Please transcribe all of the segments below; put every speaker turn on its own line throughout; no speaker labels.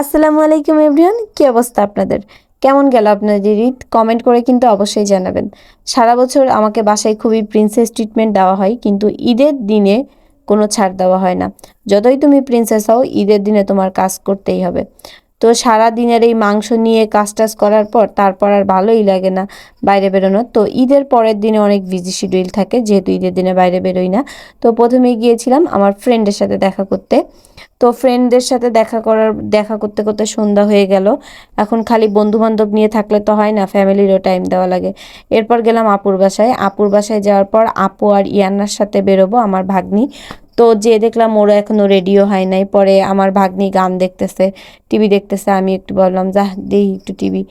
আসসালামু আলাইকুম এভরিওয়ান, কী অবস্থা আপনাদের? কেমন গেল আপনাদের ঈদ? কমেন্ট করে কিন্তু অবশ্যই জানাবেন। সারা বছর আমাকে বাসায় খুবই প্রিন্সেস ট্রিটমেন্ট দেওয়া হয়, কিন্তু ঈদের দিনে কোনো ছাড় দেওয়া হয় না। যতই তুমি প্রিন্সেস হও, ঈদের দিনে তোমার কাজ করতেই হবে। তো সারা দিনের এই মাংস নিয়ে কাজ টাজ করার পর তারপর আর ভালোই লাগে না বাইরে বেরোনো তো ঈদের পরের দিনে অনেক বিজি শিডিউল থাকে, যেহেতু ঈদের দিনে বাইরে বেরোই না। তো প্রথমেই গিয়েছিলাম আমার ফ্রেন্ডের সাথে দেখা করতে। তো ফ্রেন্ডদের সাথে দেখা করার, দেখা করতে করতে সন্ধ্যা হয়ে গেল। এখন খালি বন্ধু বান্ধব নিয়ে থাকলে তো হয় না ফ্যামিলিরও টাইম দেওয়া লাগে। এরপর গেলাম আপুর বাসায়। আপুর বাসায় যাওয়ার পর আপু আর ইয়ান্নার সাথে বেরোবো, আমার ভাগ্নি। তো যে দেখলাম ওরা এখনও রেডিও হয় নাই। পরে আমার ভাগ্নি গান দেখতেছে, টিভি দেখতেছে। আমি একটু বললাম যা দেই একটু টিভি।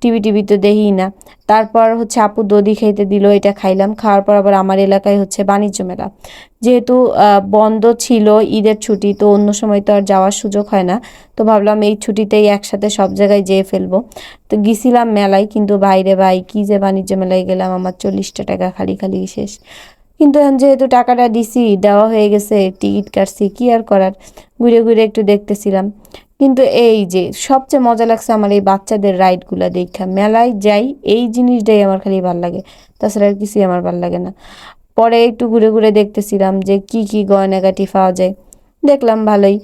টিভি টিভি তো দেই না। তারপর হচ্ছে আপু দধি খাইতে দিল, এটা খাইলাম। খাওয়ার পর আবার আমার এলাকায় হচ্ছে বাণিজ্য মেলা। যেহেতু বন্ধ ছিল ঈদের ছুটি, তো অন্য সময় তো আর যাওয়ার সুযোগ হয় না। তো ভাবলাম এই ছুটিতেই একসাথে সব জায়গায় যেয়ে ফেলব। তো গেছিলাম মেলায়, কিন্তু বাইরে ভাই, কি যে বাণিজ্য মেলায় গেলাম, আমার চল্লিশটা টাকা খালি খালি শেষ। কিন্তু এখন যেহেতু টাকাটা দিছি, দেওয়া হয়ে গেছে, টিকিট কাটছি, কি আর করার? ঘুরে ঘুরে একটু দেখতেছিলাম। কিন্তু এই যে সবচেয়ে মজা লাগছে আমার এই বাচ্চাদের রাইডগুলো দেখা। মেলায় যাই, এই জিনিসটাই আমার খালি ভালো লাগে। তাছাড়া আর কিছুই আমার ভালো লাগে না। পরে একটু ঘুরে ঘুরে দেখতেছিলাম যে কি কি গয়নাগাটি পাওয়া যায়। দেখলাম ভালোই।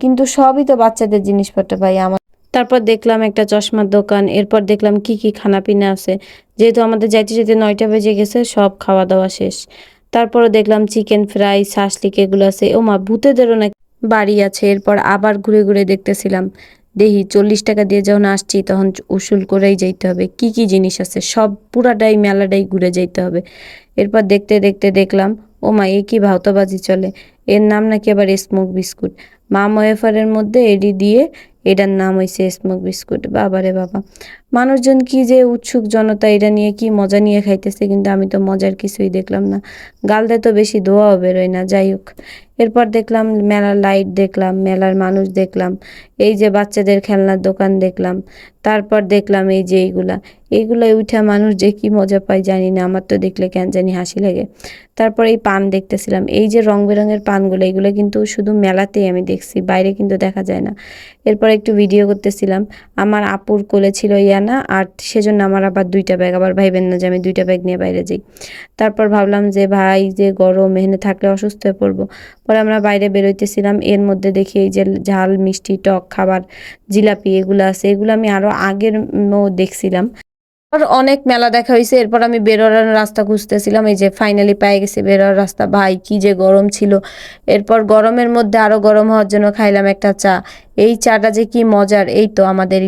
কিন্তু সবই তো বাচ্চাদের জিনিসপত্র ভাই, আমার তারপর দেখলাম একটা চশমার দোকান, এরপর দেখলাম কি কি খানা পিনা আছে। যেহেতু আমাদের যাইতে যেতে নয়টা বেজে গেছে, সব খাওয়া দাওয়া শেষ। তারপরে দেখলাম চিকেন ফ্রাই, শাসলিক এগুলো আছে। ও মা, ভূতেদেরও নাকি বাড়ি আছে। এরপর আবার ঘুরে ঘুরে দেখতেছিলাম। দেখি চল্লিশ টাকা দিয়ে যখন আসছি, তখন উসুল করেই যাইতে হবে। কি কি জিনিস আছে? সব পুরাটাই, মেলাটাই ঘুরে যাইতে হবে। এরপর দেখতে দেখতে দেখলাম, ও মা, এ কি ভাওতাবাজি চলে। এর নাম নাকি আবার স্মোক বিস্কুট। মা ওয়েফারের মধ্যে এডি দিয়ে এটার নাম হয়েছে স্মোক বিস্কুট বাবারে বাবা। মানুষজন কি যে উৎসুক জনতা, এটা নিয়ে কি মজা নিয়ে খাইতেছে, কিন্তু আমি তো মজার কিছুই দেখলাম না। গালদায় তো বেশি, দোয়াও বেরোয় না। যাই হোক এরপর দেখলাম মেলার লাইট দেখলাম, মেলার মানুষ দেখলাম, এই যে বাচ্চাদের খেলনার দোকান দেখলাম, তারপর দেখলাম এই যে এইগুলা। এইগুলো উঠা মানুষ যে কি মজা পায় জানি না, আমার তো দেখলে কেন জানি হাসি লাগে। তারপর এই পান দেখতেছিলাম, এই যে রং বেরঙের পানগুলো, এগুলো কিন্তু শুধু মেলাতেই আমি দেখছি, বাইরে কিন্তু দেখা যায় না। এরপর একটু ভিডিও করতেছিলাম, আমার আপুর কোলে ছিল ইয়ানা আর সেজন্য আমার আবার দুইটা ব্যাগ আবার ভাইবেন না যে আমি দুইটা ব্যাগ নিয়ে বাইরে যাই। তারপর ভাবলাম যে ভাই যে গরম, এখানে থাকলে অসুস্থ হয়ে পড়ব। পরে আমরা বাইরে বেরোইতেছিলাম। এর মধ্যে দেখি এই যে ঝাল, মিষ্টি, টক, খাবার, জিলাপি এগুলো আছে। এগুলো আমি আরও আগের দেখছিলাম। অনেক মেলা দেখা হয়েছে এরপর আমি বেরোনোর রাস্তা খুঁজতেছিলাম। এই যে ফাইনালি পেয়ে গেছি বেরোর রাস্তা। ভাই, কি যে গরম ছিল। এরপর গরমের মধ্যে আরও গরম হওয়ার জন্য খাইলাম একটা চা। এই চাটা যে কি মজার। এই তো আমাদের